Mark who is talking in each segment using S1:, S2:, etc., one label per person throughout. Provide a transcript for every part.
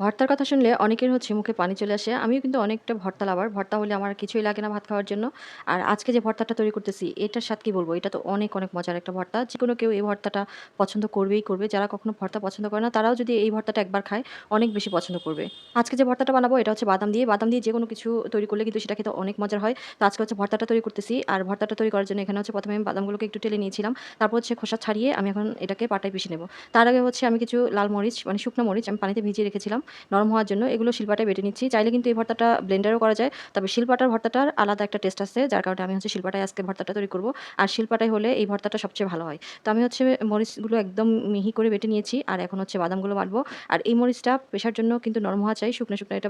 S1: ভর্তার কথা শুনলে অনেকের হচ্ছে মুখে পানি চলে আসে। আমিও কিন্তু অনেকটা ভর্তা লাভার। ভর্তা হলে আমার কিছুই লাগে না ভাত খাওয়ার জন্য। আর আজকে যে ভর্তাটা তৈরি করতেছি এটার স্বাদ কি বলব এটা তো অনেক, অনেক মজার একটা ভর্তা। যে কোনো কেউ এই ভর্তাটা পছন্দ করবেই করবে। যারা কখনো ভর্তা পছন্দ করে না তারাও যদি এই ভর্তাটা একবার খায় অনেক বেশি পছন্দ করবে। আজকে যে ভর্তাটা বানাবো এটা হচ্ছে বাদাম দিয়ে। বাদাম দিয়ে যে কোনো কিছু তৈরি করলে কিন্তু সেটা খেতে অনেক মজার হয়। তো আজকে হচ্ছে ভর্তাটা তৈরি করতেছি। আর ভর্তাটা তৈরি করার জন্য এখানে হচ্ছে প্রথমে আমি বাদামগুলোকে একটু টেলে নিয়েছিলাম। তারপর হচ্ছে খোসা ছাড়িয়ে আমি এখন এটাকে পাটায় পিষে নেব। তার আগে হচ্ছে আমি কিছু লাল মরিচ মানে শুকনো মরিচ আমি পানিতে ভিজিয়ে রেখেছিলাম নরম হওয়ার জন্য। এগুলো শিলপাটায় বেটে নিচ্ছি। চাইলে কিন্তু এই ভর্তাটা ব্লেন্ডারও করা যায়। তবে শিলপাটার ভর্তাটার আলাদা একটা টেস্ট আছে। যার কারণে আমি হচ্ছে শিলপাটায় আজকে ভর্তাটা তৈরি করব। আর শিলপাটায় হলে এই ভর্তাটা সবচেয়ে ভালো হয়। তো আমি হচ্ছে মরিচগুলো একদম মিহি করে বেটে নিয়েছি। আর এখন হচ্ছে বাদামগুলো বাটবো। আর এই মরিচটা পেশার জন্য কিন্তু নরম হওয়া চাই। শুকনো, শুকনো এটা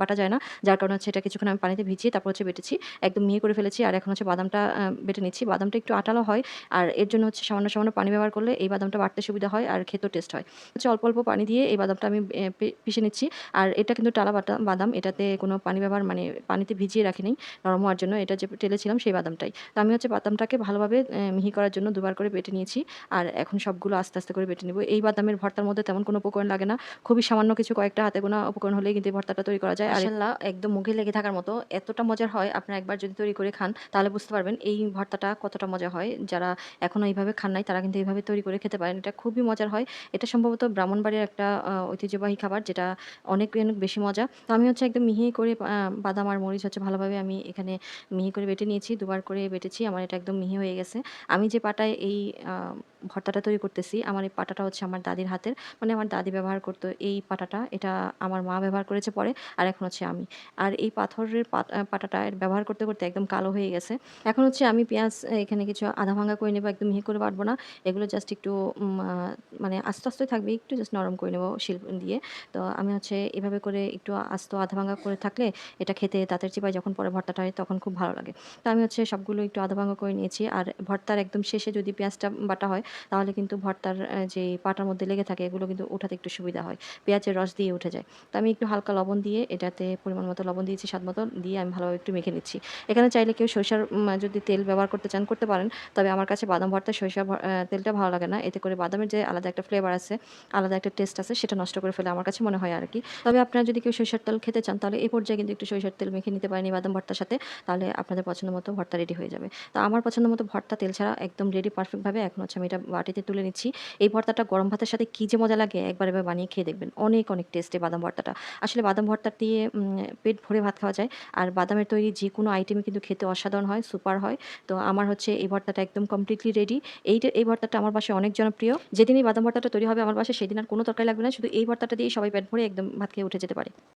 S1: বাটা যায় না। যার কারণে হচ্ছে এটা কিছুক্ষণ আমি পানিতে ভিজিয়ে তারপর হচ্ছে বেটেছি। একদম মিহি করে ফেলেছি। আর এখন হচ্ছে বাদামটা বেটে নিচ্ছি। বাদামটা একটু আঠালো হয়। আর এর জন্য হচ্ছে সামান্য, সামান্য পানি ব্যবহার করলে এই বাদামটা বাটতে সুবিধা হয় আর খেতেও টেস্ট হয়। হচ্ছে অল্প, অল্প পানি দিয়ে এই বাদামটা আমি পিষে নিচ্ছি। আর এটা কিন্তু টালা বাদাম। এটাতে কোনো পানি ব্যবহার মানে পানিতে ভিজিয়ে রাখিনি নরম হওয়ার জন্য। এটা যে টেলেছিলাম সেই বাদামটাই। তো আমি হচ্ছে বাদামটাকে ভালোভাবে মিহি করার জন্য দুবার করে বেটে নিয়েছি। আর এখন সবগুলো আস্তে, আস্তে করে বেটে নেব এই বাদামের ভর্তার মধ্যে তেমন কোনো উপকরণ লাগে না। খুবই সামান্য কিছু কয়েকটা হাতে গোনা উপকরণ হলেই কিন্তু এই ভর্তাটা তৈরি করা যায়। আর একদম মুখে লেগে থাকার মতো এতটা মজার হয় আপনারা একবার যদি তৈরি করে খান তাহলে বুঝতে পারবেন এই ভর্তাটা কতটা মজা হয়। যারা এখনও এইভাবে খান নাই তারা কিন্তু এইভাবে তৈরি করে খেতে পারেন। এটা খুবই মজার হয়। এটা সম্ভবত ব্রাহ্মণবাড়িয়ার একটা ঐতিহ্যবাহী খাবার যেটা অনেক, অনেক বেশি মজা। তো আমি হচ্ছে একদম মিহি করে বাদাম আর মরিচ হচ্ছে ভালোভাবে আমি এখানে মিহি করে বেটে নিয়েছি। দুবার করে বেটেছি। আমার এটা একদম মিহি হয়ে গেছে। আমি যে পাটায় এই ভর্তাটা তৈরি করতেছি আমার এই পাটাটা হচ্ছে আমার দাদির হাতের। মানে আমার দাদি ব্যবহার করতো এই পাটাটা। এটা আমার মা ব্যবহার করেছে পরে। আর এখন হচ্ছে আমি। আর এই পাথরের পাটাটা ব্যবহার করতে, করতে একদম কালো হয়ে গেছে। এখন হচ্ছে আমি পেঁয়াজ এখানে কিছু আধা ভাঙ্গা করে নেব। একদম মিহি করে বাটবো না। এগুলো জাস্ট একটু মানে আস্তে, আস্তে থাকবে। একটু জাস্ট নরম করে নেব শিল দিয়ে। তো আমি হচ্ছে এভাবে করে একটু আস্ত আধা ভাঙ্গা করে থাকলে এটা খেতে দাঁতের চিপায় যখন পরে ভর্তাটা হয় তখন খুব ভালো লাগে। তো আমি হচ্ছে সবগুলো একটু আধা ভাঙ্গা করে নিয়েছি। আর ভর্তার একদম শেষে যদি পেঁয়াজটা বাটা হয় তাহলে কিন্তু ভর্তার যে পাটার মধ্যে লেগে থাকে এগুলো কিন্তু উঠাতে একটু সুবিধা হয়। পেঁয়াজের রস দিয়ে উঠে যায়। তো আমি একটু হালকা লবণ দিয়ে এটাতে পরিমাণ মতো লবণ দিয়েছি স্বাদ মতো দিয়ে আমি ভালোভাবে একটু মেখে নিচ্ছি। এখানে চাইলে কেউ সরিষার যদি তেল ব্যবহার করতে চান করতে পারেন। তবে আমার কাছে বাদাম ভর্তা সরিষার তেলটা ভালো লাগে না। এতে করে বাদামের যে আলাদা একটা ফ্লেভার আছে, আলাদা একটা টেস্ট আছে সেটা নষ্ট করে ফেলে আমার কাছে মনে হয় আর কি তবে আপনারা যদি কেউ সরিষার তেল খেতে চান তাহলে এই পর্যায়ে কিন্তু একটু সরিষার তেল মেখে নিতে পারেন বাদাম ভর্তার সাথে। তাহলে আপনাদের পছন্দ মতো ভর্তা রেডি হয়ে যাবে। তো আমার পছন্দ মতো ভর্তা তেল ছাড়া একদম রেডি পারফেক্টভাবে এখন হচ্ছে আমি এটা বাটিতে তুলে নিচ্ছি। এই ভর্তাটা গরম ভাতের সাথে কী যে মজা লাগে একবার এবার বানিয়ে খেয়ে দেখবেন। অনেক, অনেক টেস্টে বাদাম ভর্তাটা। আসলে বাদাম ভর্তা দিয়ে পেট ভরে ভাত খাওয়া যায়। আর বাদামের তৈরি যে কোনো আইটেমই কিন্তু খেতে অসাধারণ হয়, সুপার হয়। তো আমার হচ্ছে এই ভর্তাটা একদম কমপ্লিটলি রেডি। এইটা এই ভর্তাটা আমার বাসায় অনেক জনপ্রিয়। যেদিন এই বাদাম ভর্তাটা তৈরি হবে আমার বাসায় সেদিন আর কোনো তরকারি লাগবে না। শুধু এই ভর্তাটা দিয়েই সবাই পেট ভরে একদম ভাত খেয়ে উঠে যেতে পারে।